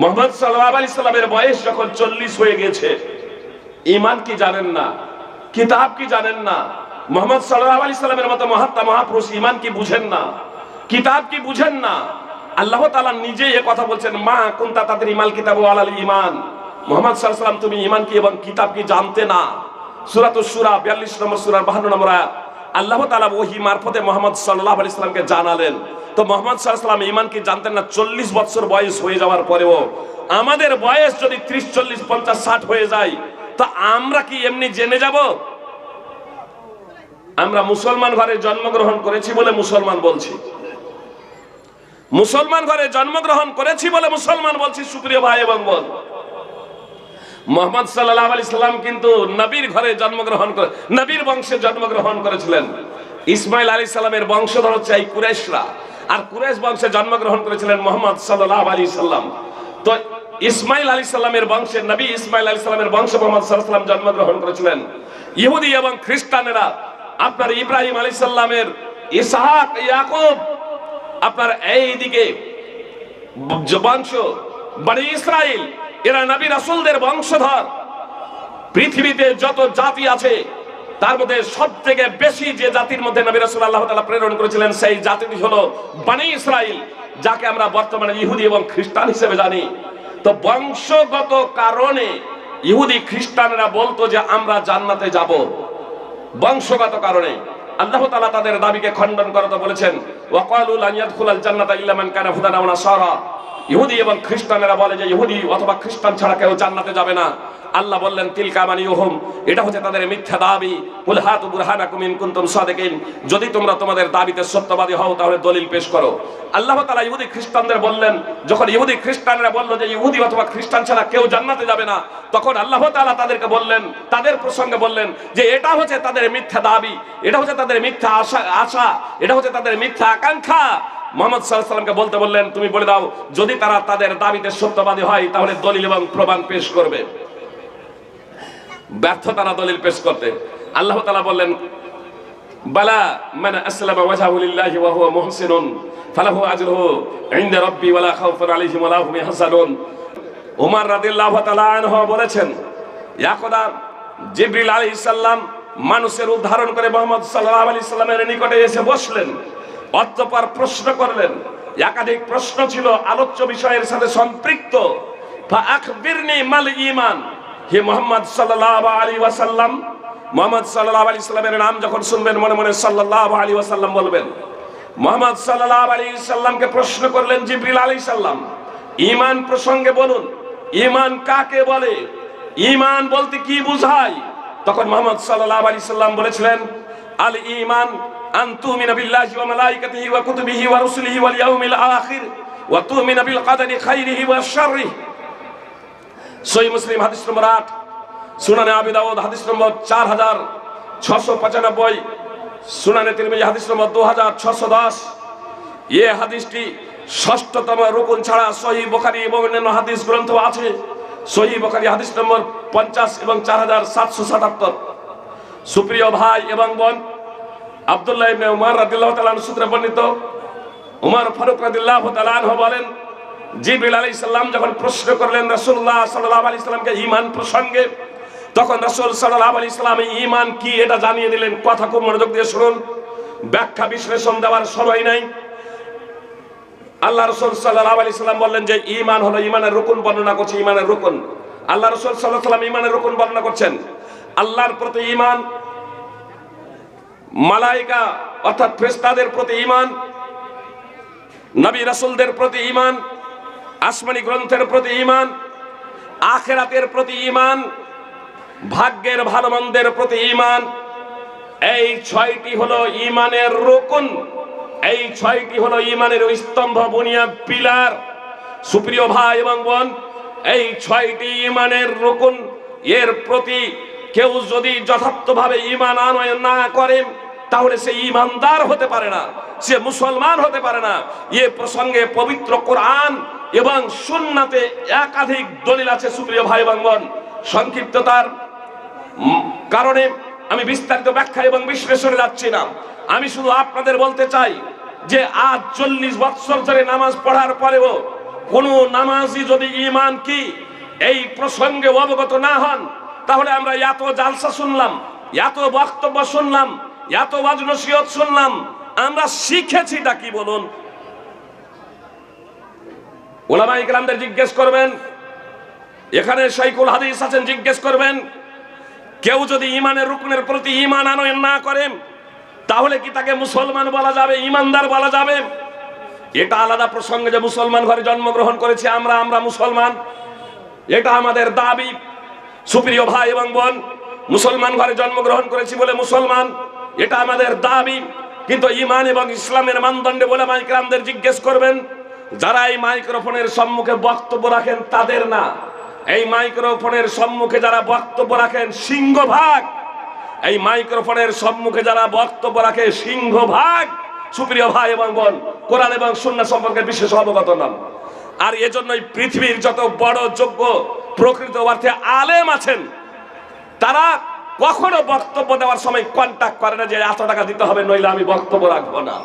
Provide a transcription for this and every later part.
মোহাম্মদ সাল্লাহ আলি সাল্লামের বয়স যখন চল্লিশ হয়ে গেছে ইমান কি জানেন না? কিতাব কি জানেন না? মোহাম্মদ সাল্লাহ আলি সাল্লামের মতো মহাত্মা, মহাপুরুষ ইমান কি বুঝেন না? কিতাব কি বুঝেন না? আল্লাহ তালা নিজে এ কথা বলছেন, মা কুন্তা তাদের ইমাল কিতাব আলাল ইমান মোহাম্মদ সাল্লাম, তুমি ইমান কি এবং কিতাব কি জানতে না? সুরাত সুরা, বিয়াল্লিশ নম্বর সুরার বাহান্ন নম্বর আল্লাহ তালা ওহি মারফতে মোহাম্মদ সাল্লাহ আলি সাল্লামকে জানালেন তো মোহাম্মদ সাল্লাম ইমান কি জানতেন না, চল্লিশ বছর বয়স হয়ে যাওয়ার পরেও। আমাদের বয়স যদি ত্রিশ, চল্লিশ, পঞ্চাশ, ষাট হয়ে যায়, তো আমরা কি এমনি জেনে যাব? আমরা মুসলমান ঘরে জন্মগ্রহণ করেছি বলে মুসলমান বলছি। মুসলমান ঘরে জন্মগ্রহণ করেছি বলে মুসলমান বলছি, সুপ্রিয় ভাই এবং বোন। মোহাম্মদ সাল্লাহ আলি সাল্লাম কিন্তু নবীর ঘরে জন্মগ্রহণ করে, নবীর বংশে জন্মগ্রহণ করেছিলেন। ইসমাইল আলী সাল্লামের বংশধর হচ্ছে এই কুরেশরা আর কুরেশ বংশে জন্মগ্রহণ করেছিলেন মোহাম্মদ সাল্লাহ আলী সাল্লাম। তো ইসমাইল আলী সাল্লামের বংশে নবী ইসমাইল আলী সাল্লামের বংশ মোহাম্মদ সাল্লাম জন্মগ্রহণ করেছিলেন। ইহুদি এবং খ্রিস্টানেরা, আপনার ইব্রাহিম আলী সাল্লামের ইসাহাক, ইয়াকুব, আপনার এই দিকে বংশ ইসরায়েল এরা নবী রাসূলদের বংশধর। পৃথিবীতে যত জাতি আছে তার মধ্যে সব থেকে বেশি যে জাতির মধ্যে নবী রাসূল আল্লাহ তাআলা প্রেরণ করেছিলেন, সেই জাতিটি হলো বানি ইসরাইল যাকে আমরা বর্তমানে ইহুদি এবং খ্রিস্টান হিসেবে জানি। তো বংশগত কারণে ইহুদি খ্রিস্টানরা বলতো যে আমরা জান্নাতে যাব। বংশগত কারণে আল্লাহ তাআলা তাদের দাবিকে খণ্ডন করতে বলেছেন, ওয়াকালু লান ইয়াদখুলাল জান্নাতা ইল্লা মান কানা হুদান আও নাসারা। ইহুদি এবং খ্রিস্টানেরা বলে যে ইহুদি অথবা খ্রিস্টান ছাড়া কেউ জান্নাতে যাবে না। আল্লাহ বললেন, তিলকা মানি ওহম এটা হচ্ছে তাদের মিথ্যা দাবি। কুল হাতু বুরহানাকুম ইন কুনতুম সাদিকিন। যদি তোমরা তোমাদের দাবিতে সত্যবাদী হও, তাহলে দলিল পেশ করো। আল্লাহ তাআলা ইহুদি খ্রিস্টানদের বললেন, যখন ইহুদি খ্রিস্টানরা বলল যে ইহুদি অথবা খ্রিস্টান ছাড়া কেউ জান্নাতে যাবে না, তখন আল্লাহ তাআলা তাদেরকে বললেন, তাদের প্রসঙ্গে বললেন যে এটা হচ্ছে তাদের মিথ্যা দাবি, এটা হচ্ছে তাদের মিথ্যা আশা আশা, এটা হচ্ছে তাদের মিথ্যা আকাঙ্ক্ষা। মোহাম্মদ সাল্লামকে বলতে বললেন, তুমি বলে দাও, যদি তারা তাদের দাবিতে সত্যবাদী হয়, তাহলে দলিল এবং প্রমাণ পেশ করবে। ব্যর্থ তারা দলিল পেশ করতে। আল্লাহ তালা বললেন, বালা মানে আসলাম ওয়াজহাহু লিল্লাহি ওয়া হুয়া মুহসিনুন, ফালাহু আজরুহু ইনদা রাব্বি ওয়ালা খাউফুন আলাইহিম ওয়ালা হুম ইয়াহজানুন। ওমর রাদিয়াল্লাহু তাআলা আনহু বলেছেন ইয়াকদা জিবরিল আলাইহিস সালাম মানুষের উদ্ধারণ করে মোহাম্মদ সাল্লাল্লাহু আলাইহি সাল্লামের নিকটে এসে বসলেন, অতঃপর প্রশ্ন করলেন, একাধিক প্রশ্ন ছিল আলোচ্য বিষয়ের সাথে সম্পৃক্ত ফাআখবিরনি মাল ঈমান? হে মোহাম্মদ সাল্লাল্লাহু আলাইহি ওয়াসাল্লাম, মোহাম্মদ সাল্লাল্লাহু আলাইহি সাল্লামের নাম যখন শুনবেন মনে মনে সাল্লাল্লাহু আলাইহি ওয়াসাল্লাম বলবেন। মোহাম্মদ সাল্লাল্লাহু আলাইহি সাল্লামকে প্রশ্ন করলেন জিবরিল আলাইহিস সালাম, ঈমান প্রসঙ্গে বলুন, ঈমান কাকে বলে? ঈমান বলতে কি বোঝায়? তখন মোহাম্মদ সাল্লাল্লাহু আলাইহি সাল্লাম বলেছিলেন, আল ঈমান আন তুমিনা বিল্লাহি ওয়া মালাইকাতিহি ওয়া কুতুবিহি ওয়া রুসুলিহি ওয়াল ইয়াউমিল আখির ওয়া তুমিনা বিল কদরি খাইরিহি ওয়া শাররিহি। সহি মুসলিম হাদিস নম্বর আট, সুনানে আবি দাউদ হাদিস নম্বর চার হাজার ছশো পঁচানব্বই, সুনানে তিরমিজি হাদিস নম্বর দু হাজার ছশো দশ। এ হাদিসটি ষষ্ঠতম রুকুন ছাড়া সহি বোখারি এবং অন্যান্য হাদিস গ্রন্থ আছে। সহি বোখারি হাদিস নম্বর পঞ্চাশ এবং চার হাজার সাতশো সাতাত্তর। সুপ্রিয় ভাই এবং বোন, আব্দুল্লাহ ইবনে উমর রাদিয়াল্লাহু তাআলা সূত্রে বর্ণিত, উমর ফারুক রাদিয়াল্লাহু তাআলা আনহু বলেন জিবরিল আলাইহিস সালাম যখন প্রশ্ন করলেন, রাসূলুল্লাহ সাল্লাল্লাহু আলাইহি সাল্লামকে ঈমান প্রসঙ্গে, তখন রাসূল সাল্লাল্লাহু আলাইহি সাল্লাম ঈমান কি এটা জানিয়ে দিলেন। কথা খুব মনোযোগ দিয়ে শুনুন। ব্যাখ্যা বিশ্লেষণ দেওয়ার সময় নাই। আল্লাহ রসুল সাল্লাহ আলি সাল্লাম বললেন যে, ঈমান হলো ঈমানের রুকুন বর্ণনা করছে, ঈমানের রুকুন। আল্লাহ রসুল সাল্লাহ সাল্লাম ঈমানের রুকুন বর্ণনা করছেন। আল্লাহর প্রতি ঈমান, মালাইকা অর্থাৎ ফেরেশতাদের প্রতি ঈমান, নবী রাসূলদের প্রতি ঈমান আসমানি গ্রন্থের প্রতি ঈমান, আখেরাতের প্রতি ঈমান, ভাগ্যের ভালো মন্দের প্রতি ঈমান, এই ছয়টি হলো ইমানের রুকুন, এই ছয়টি হলো ঈমানের স্তম্ভ, বুনিয়াদ, পিলার। সুপ্রিয় ভাই এবং বোন, এই ছয়টি ইমানের রুকুন, এর প্রতি কেউ যদি যথার্থভাবে ঈমান আনয়ন না করে, তাহলে সে ইমানদার হতে পারে না। সে মুসলমান হতে পারে না। এ প্রসঙ্গে পবিত্র কোরআন এবং সুন্নাতে একাধিক দলিল আছে সুপ্রিয় ভাই বোন সংক্ষিপ্ততার কারণে আমি বিস্তারিত ব্যাখ্যা এবং বিশ্লেষণে যাচ্ছি না। আমি শুধু আপনাদের বলতে চাই যে আজ চল্লিশ বৎসর ধরে নামাজ পড়ার পরেও কোন নামাজি যদি ইমান কি এই প্রসঙ্গে অবগত না হন, তাহলে আমরা এত জালসা শুনলাম, এত বক্তব্য শুনলাম, এত ওয়াজ নসিহত শুনলাম আমরা শিখেছিটা কি বলুন? ওলামা ইকরামদের জিজ্ঞেস করবেন, এখানে শাইকুল হাদিস আছেন, জিজ্ঞেস করবেন, কেউ যদি ইমানের রুকনের প্রতি ইমান আনয়ন না করেন, তাহলে কি তাকে মুসলমান বলা যাবে ইমানদার বলা যাবে? এটা আলাদা প্রসঙ্গে যে মুসলমান ঘরে জন্মগ্রহণ করেছি আমরা আমরা মুসলমান। এটা আমাদের দাবি। সুপ্রিয় ভাই এবং বোন, মুসলমান ঘরে জন্মগ্রহণ করেছি বলে মুসলমান, এটা আমাদের দাবি। কিন্তু ইমান এবং ইসলামের মানদণ্ডে বলে মাইক্রামদের জিজ্ঞেস করবেন, যারা এই মাইক্রোফোনের সম্মুখে বক্তব্য রাখেন তাদের না। এই মাইক্রোফোনের সম্মুখে যারা বক্তব্য রাখেন, সিংহভাগ। এই মাইক্রোফোনের সম্মুখে যারা বক্তব্য রাখে, সিংহভাগ। সুপ্রিয় ভাই এবং বোন, কোরআন এবং সুন্নাহ সম্পর্কে বিশেষ অবগত নন। আর এজন্যই পৃথিবীর যত বড় যোগ্য প্রকৃত অর্থে আলেম আছেন, তারা কখনো বক্তব্য দেওয়ার সময় কন্ট্যাক্ট করে না যে এত টাকা দিতে হবে, নইলে আমি বক্তব্য রাখব না।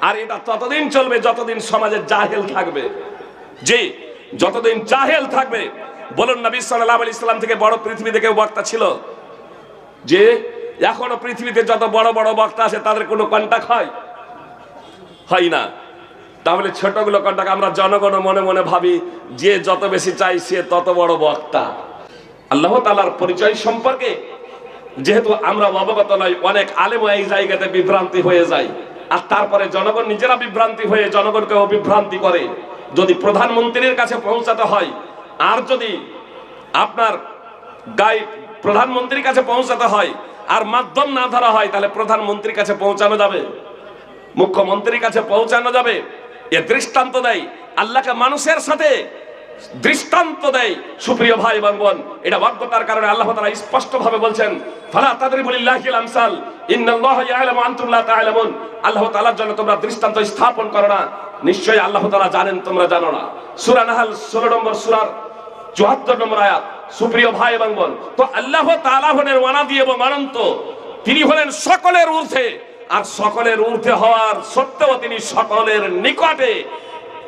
আর এটা ততদিন চলবে যতদিন সমাজে জাহেল থাকবে। জি, যতদিন জাহেল থাকবে, বলুন নবী সাল্লাল্লাহু আলাইহি ইসলাম থেকে বড় পৃথিবীতে কেউ বক্তা ছিল? যে এখনও পৃথিবীতে যত বড় বড় বক্তা আছে, তাদের কোনো কন্ট্যাক্ট হয়? হয় না। তাহলে ছোটগুলো কন্টাক আমরা জনগণ মনে মনে ভাবি, যে যত বেশি চাই সে তত বড় বক্তা। আল্লাহ তালার পরিচয় সম্পর্কে যেহেতু আমরা অবগত নয় অনেক আলেম এই জায়গাতে বিভ্রান্তি হয়ে যায়। আর তারপরে জনগণ নিজেরা বিভ্রান্তি হয়ে জনগণকে বিভ্রান্তি করে। যদি প্রধানমন্ত্রীর কাছে পৌঁছাতে হয়, আর যদি আপনার গাই প্রধানমন্ত্রীর কাছে পৌঁছাতে হয়, আর মাধ্যম না ধরা হয়, তাহলে প্রধানমন্ত্রীর কাছে পৌঁছানো যাবে। মুখ্যমন্ত্রীর কাছে পৌঁছানো যাবে। এ দৃষ্টান্ত দেয় আল্লাহকে মানুষের সাথে দৃষ্টান্ত দেয় সুপ্রিয় ভাই এবং বোন এটা বাধ্যতার কারণে আল্লাহ তাআলা স্পষ্ট ভাবে বলছেন, ফালা তাদরিবুলিল্লাহিল আমসাল ইন্নাল্লাহ ইয়ালামু আনতুম লা তা'লামুন আল্লাহ তাআলার জন্য তোমরা দৃষ্টান্ত স্থাপন করো না। নিশ্চয়ই আল্লাহ তাআলা জানেন, তোমরা জানো না। সূরা নাহাল 16 নম্বর সূরার 74 নম্বর আয়াত। সুপ্রিয় ভাই এবং বোন তো আল্লাহ তাআলা হলেন ওয়ানাদি এবং অনন্ত। তিনি হলেন সকলের ঊর্ধ্বে। আর সকলের ঊর্ধ্বে হওয়ার সত্ত্বেও তিনি সকলের নিকটে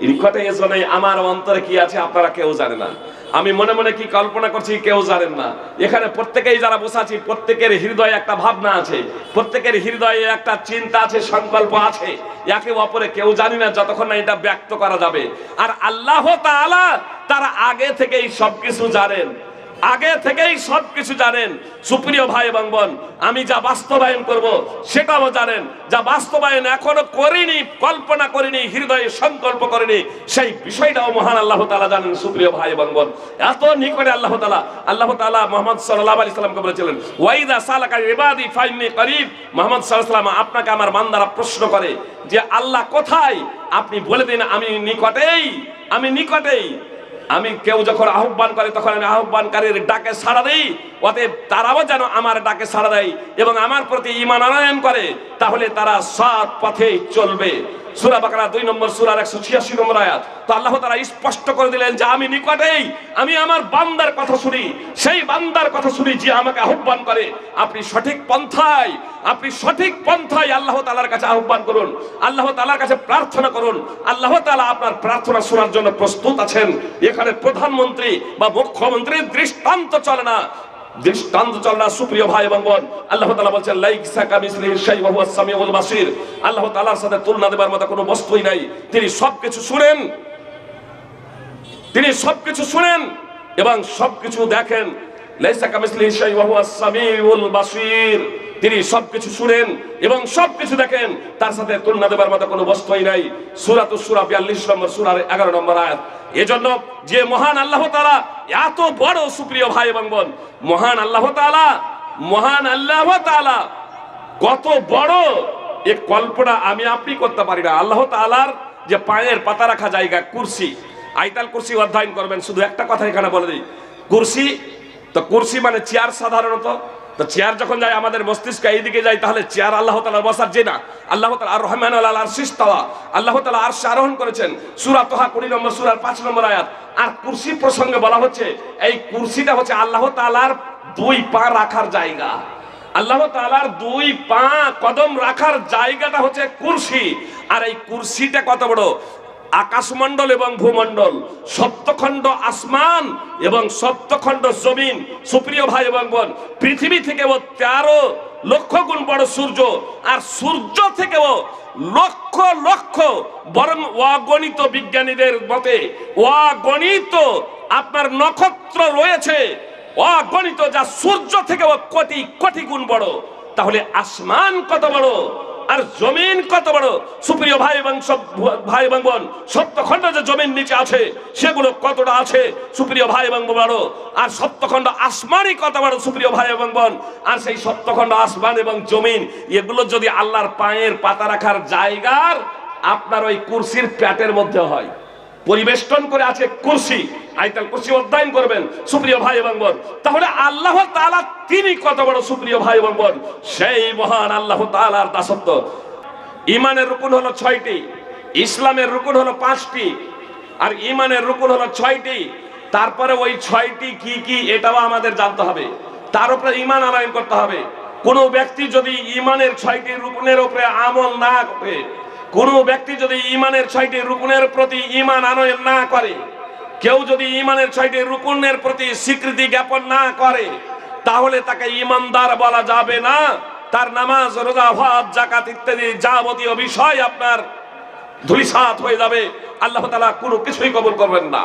নিকটে এজনে আমার অন্তরে কি আছে আপনারা কেউ জানে না। আমি মনে মনে কি কল্পনা করছি কেউ জানেন না। এখানে প্রত্যেকেই যারা বসে আছি, প্রত্যেকের হৃদয়ে একটা ভাবনা আছে, প্রত্যেকের হৃদয়ে একটা চিন্তা আছে, সংকল্প আছে। একে অপরে কেউ জানি না যতক্ষণ না এটা ব্যক্ত করা যাবে। আর আল্লাহ তাআলা তারা আগে থেকেই সবকিছু জানেন। আগে থেকেই সবকিছু জানেন সুপ্রিয় ভাই এবং বোন, আমি যা বাস্তবায়ন করব সেটাও জানেন। যা বাস্তবায়ন এখনও করিনি, কল্পনা করিনি, হৃদয়ে সংকল্প করিনি, সেই বিষয়টাও মহান আল্লাহ তাআলা জানেন সুপ্রিয় ভাই এবং বোন। এত নিকটে আল্লাহ তাআলা আল্লাহ তাআলা মোহাম্মদ সাল্লাল্লাহু আলাইহি সাল্লামকে বলেছিলেন, ওয়াইদা সালাকা ইবাদি ফাইন্নি করিব। মোহাম্মদ আলাইহি আপনাকে আমার বান্দারা প্রশ্ন করে যে, আল্লাহ কোথায়? আপনি বলে দিন, আমি নিকটেই আমি নিকটেই। আমি কেউ যখন আহ্বান করে, তখন আমি আহ্বানকারীর ডাকে সাড়া দেই। অতএব তারাও যেন আমার ডাকে সাড়া দেয় এবং আমার প্রতি ইমান আনয়ন করে, তাহলে তারা সৎ পথে চলবে। সুরা বাকরা দুই নম্বর সুরার একশো ছিয়াশি নম্বর আয়াত। তো আল্লাহ তারা স্পষ্ট করে দিলেন যে আমি নিকটেই, আমি আমার বান্দার কথা শুনি, সেই বান্দার কথা শুনি যে আমাকে আহ্বান করে। আপনি সঠিক পন্থায়, আপনি সঠিক পন্থায় আল্লাহ তালার কাছে আহ্বান করুন, আল্লাহ তালার কাছে প্রার্থনা করুন, আল্লাহ তালা আপনার প্রার্থনা শোনার জন্য প্রস্তুত আছেন। এখানে প্রধানমন্ত্রী বা মুখ্যমন্ত্রীর দৃষ্টান্ত চলে না। দৃষ্টান্ত চল না সুপ্রিয় ভাই এবং বোন আল্লাহ তাআলা বলছেন লাইসা কামিসলিহি শাই ওয়া হুয়াস সামিউল বাসির। আল্লাহ তাআলার সাথে তুলনা দেবার মতো কোনো বস্তুই নাই। তিনি সবকিছু শুনেন। তিনি সবকিছু শুনেন এবং সবকিছু দেখেন। লাইসা কামিসলিহি শাই ওয়া হুয়াস সামিউল বাসির। তিনি সবকিছু শুনেন এবং সবকিছু দেখেন। তার সাথে তুলনা দেবার মতো কোনো বস্তুই নাই। সূরাতুস সূরা 42 নম্বর সুরার এগারো নম্বর আয়াত। এজন্য যে মহান আল্লাহ তালা এত বড় সুপ্রিয় ভাই এবং বোন, মহান আল্লাহ তাআলা, মহান আল্লাহ তাআলা কত বড় এ কল্পনা আমি আপনি করতে পারি না। আল্লাহ তালার যে পায়ের পাতা রাখা জায়গা, কুরসি, আইতাল কুরসি অধ্যয়ন করবেন। শুধু একটা কথা এখানে বলে দিই। কুরসি, তো কুরসি মানে চেয়ার সাধারণত তো চেয়ার যখন যায়, আমাদের মস্তিষ্ক এইদিকে যায়, তাহলে চেয়ার আল্লাহ তালার বসার যে না। আল্লাহ তালা আর রহমান আল্লাহ আর শিস্তাওয়া আল্লাহ তালা আর আরোহণ করেছেন। সুরা তোহা কুড়ি নম্বর সুরার পাঁচ নম্বর আয়াত। আর কুরসি প্রসঙ্গে বলা হচ্ছে, এই কুরসিটা হচ্ছে আল্লাহ তালার দুই পা রাখার জায়গা। আল্লাহ তালার দুই পা কদম রাখার জায়গাটা হচ্ছে কুরসি। আর এই কুরসিটা কত বড়? আকাশমণ্ডল এবং ভূমণ্ডল, সপ্তখণ্ড আসমান এবং সপ্তখণ্ড জমিন। সুপ্রিয় ভাই এবং বোন, পৃথিবী থেকেও তেরো লক্ষ গুণ বড় সূর্য আর সূর্য থেকেও লক্ষ লক্ষ বরং অগণিত বিজ্ঞানীদের মতে, অগণিত আপনার নক্ষত্র রয়েছে, অগণিত যা সূর্য থেকেও কোটি কোটি গুণ বড়। তাহলে আসমান কত বড়? আর জমিন কত বড়? সুপ্রিয় ভাই এবং সব ভাই এবং বোন, সপ্তখণ্ড যে জমিন নিচে আছে, সেগুলো কতটা আছে? সুপ্রিয় ভাই এবং বড় আর সপ্তখণ্ড আসমানই কত বড়, সুপ্রিয় ভাই এবং বোন? আর সেই সপ্তখণ্ড আসমান এবং জমিন, এগুলো যদি আল্লাহর পায়ের পাতা রাখার জায়গার আপনার ওই কুরসির প্যাটের মধ্যে হয়। পরিবেষ্টন করে আছে কুরসি। আইতাল কুরসি অধ্যয়ন করবেন, সুপ্রিয় ভাই এবং বোন। তাহলে আল্লাহ তাআলা তিনি কত বড় সুপ্রিয় ভাই এবং বোন? সেই মহান আল্লাহ তাআলার দাসত্ব। ইমানের রুকুন হলো ছয়টি, ইসলামের রুকুন হলো পাঁচটি, আর ইমানের রুকুন হলো ছয়টি। তারপরে ওই ছয়টি কি কি এটাও আমাদের জানতে হবে। তার উপরে ইমান আনয়ন করতে হবে। কোনো ব্যক্তি যদি ইমানের ছয়টি রুকুনের উপরে আমল না করে কোন ব্যক্তি যদি ইমানের ছয়টি রুকুনের প্রতি ইমান আনয়ন না করে, কেউ যদি ইমানের ছয়টি রুকুনের প্রতি স্বীকৃতি জ্ঞাপন না করে, তাহলে তাকে ইমানদার বলা যাবে না। তার নামাজ, রোজা ভাত জাকাত ইত্যাদি যাবতীয় বিষয় আপনার ধুলিসাত হয়ে যাবে। আল্লাহ তালা কোনো কিছুই কবুল করবেন না।